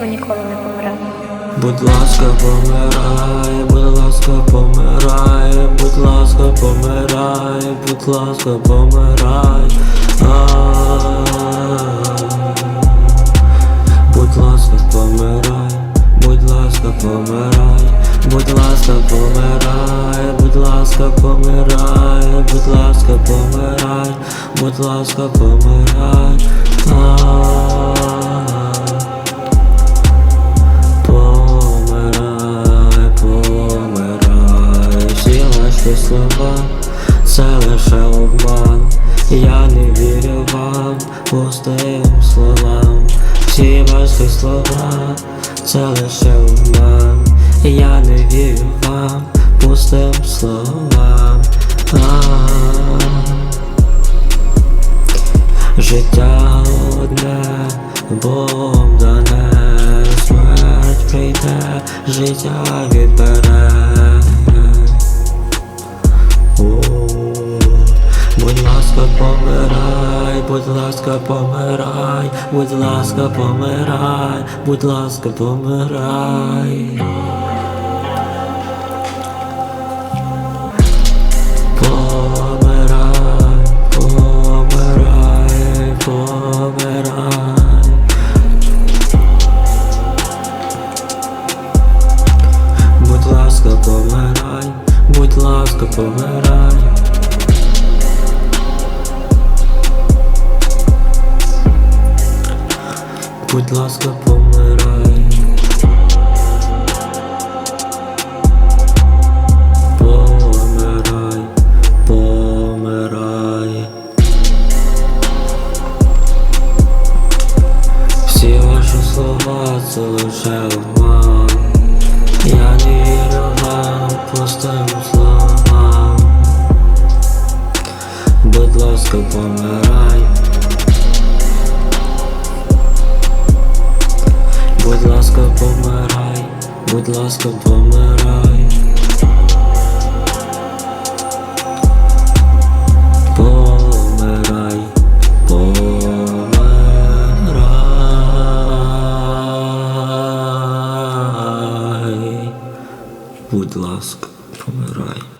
ви ніколи не помрете. Будь ласка, помирай, будь ласка, помирай, будь ласка, помирай, будь ласка, помирай. А-а-а. Будь ласка, помирай, будь ласка, помирай, будь ласка, помирай, будь ласка, помирай, будь ласка, помирай, будь ласка, помирай. Помирай, помирай, всі ваші слова, це лише обман. Я не вірю вам, пустим словам. Всі ваші слова, це лише обман. Я не вірю вам, пустим словам. А-а-а. Життя одне, Богом дане, смерть прийде, життя відбере. Будь ласка, помирай, будь ласка, помирай, будь ласка, помирай, будь ласка. Помирай, ласка, помирай. Будь ласка, помирай. Помирай, помирай. Всі ваші слова це лише що помираю Будь ласка, помирай, будь ласка, помирай. Помирай, помирай. Будь ласка, помирай.